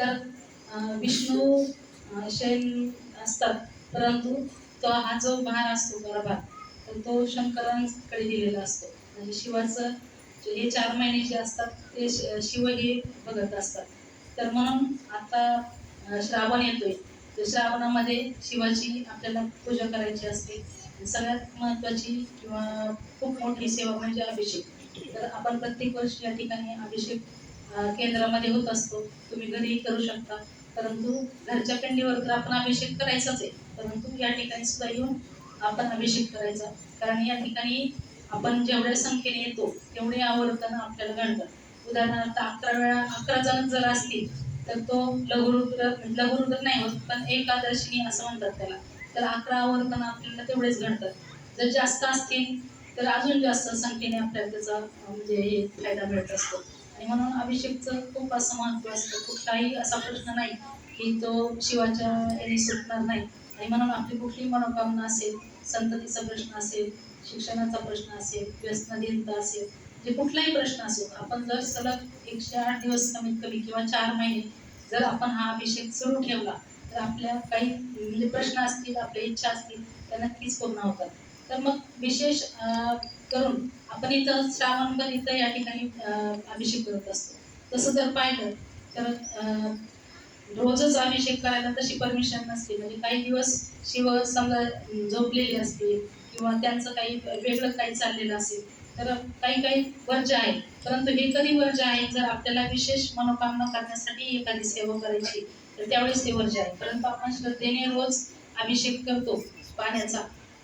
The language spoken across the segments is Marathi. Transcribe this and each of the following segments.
तर विष्णू शैल असतात. परंतु तो हा जो भार असतो गर्भात तर तो शंकरांकडे दिलेला असतो. म्हणजे शिवाचं जे हे चार महिने जे असतात ते शिव हे बघत असतात. तर म्हणून आता श्रावण येतोय. तर श्रावणामध्ये शिवाची आपल्याला पूजा करायची असते. सगळ्यात महत्त्वाची किंवा खूप मोठी सेवा म्हणजे अभिषेक. तर आपण प्रत्येक वर्षी या ठिकाणी अभिषेक केंद्रामध्ये होत असतो. तुम्ही घरीही करू शकता. परंतु घरच्या पिंडीवर तर आपण अभिषेक करायचाच आहे. परंतु या ठिकाणी सुद्धा येऊन आपण अभिषेक करायचा. कारण या ठिकाणी आपण जेवढ्या संख्येने येतो तेवढे आवर्तन आपल्याला घडतात उदाहरणार्थ अकरा वेळा अकरा जण जर असतील तर तो लघुरुद्र लघुरुद्र नाही होत पण एकादर्शिनी असं म्हणतात त्याला. तर अकरा आवर्तन आपल्याला तेवढेच घडतात. जर जास्त असतील तर अजून जास्त संख्येने आपल्याला त्याचा म्हणजे हे फायदा मिळत असतो. आणि म्हणून अभिषेकचं खूप असं महत्त्व असतं. कुठलाही असा प्रश्न नाही की तो शिवाच्या याने सुटणार नाही. आणि म्हणून आपली कुठली मनोकामना असेल संततीचा प्रश्न असेल शिक्षणाचा प्रश्न असेल व्यसनाधीनता असेल जे कुठलाही प्रश्न असेल आपण जर सलग एकशे आठ दिवस कमीत कमी किंवा चार महिने जर आपण हा अभिषेक सुरू ठेवला तर आपल्या काही म्हणजे प्रश्न असतील आपल्या इच्छा असतील त्या नक्कीच पूर्ण होतात. तर मग विशेष करून आपण इथं श्रावणभर इथं या ठिकाणी अभिषेक करत असतो. तसं जर पाहिलं तर रोजच अभिषेक करायला तशी परमिशन नसते. म्हणजे काही दिवस शिव समजा झोपलेले असतील किंवा त्यांचं काही वेगळं काही चाललेलं असेल तर काही काही वर्ज आहे. परंतु हे कधी वर्ज आहे? जर आपल्याला विशेष मनोकामना करण्यासाठी एखादी सेवा करायची तर त्यावेळेस ते वर्ज आहे. परंतु आपण श्रद्धेने रोज अभिषेक करतो पाण्याचा.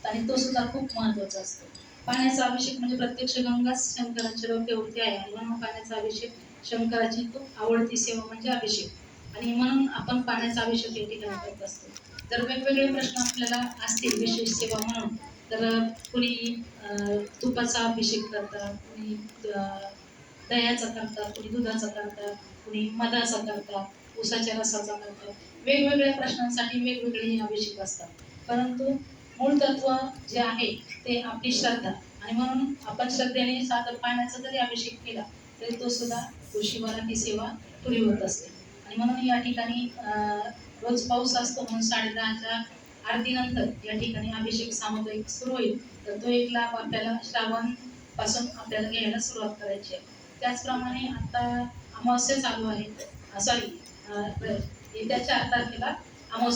आणि तो सुद्धा खूप महत्त्वाचा असतो. पाण्याचा अभिषेक म्हणजे प्रत्यक्ष गंगाच शंकरांच्या डोक्यावरती आहे आणि म्हणून पाण्याचा अभिषेक शंकराची खूप आवडती सेवा म्हणजे अभिषेक. आणि म्हणून आपण पाण्याचा अभिषेक या ठिकाणी करत असतो. जर वेगवेगळे प्रश्न आपल्याला असतील विशेष सेवा म्हणून. तर कुणी तुपाचा अभिषेक करतात कुणी दह्याचा करतात कुणी दुधाचा करतात कुणी मधाचा करतात उसाच्या रसाचा करतात. वेगवेगळ्या प्रश्नांसाठी वेगवेगळे हे अभिषेक असतात. परंतु मूळ तत्व जे आहे ते आपली श्रद्धा. आणि म्हणून आपण श्रद्धेने साधं पाण्याचा जरी अभिषेक केला तरी तो सुद्धा तो ती सेवा पुरी होत असते. आणि म्हणून या ठिकाणी रोज पाऊस असतो म्हणून साडेदहाच्या आरतीनंतर या ठिकाणी अभिषेक सामुदायिक सुरू होईल. तर तो एक लाभ आपल्याला श्रावणपासून आपल्याला घ्यायला सुरुवात करायची आहे. त्याचप्रमाणे आता अमावस्या चालू आहे. सॉरी येत्या चार तारखेला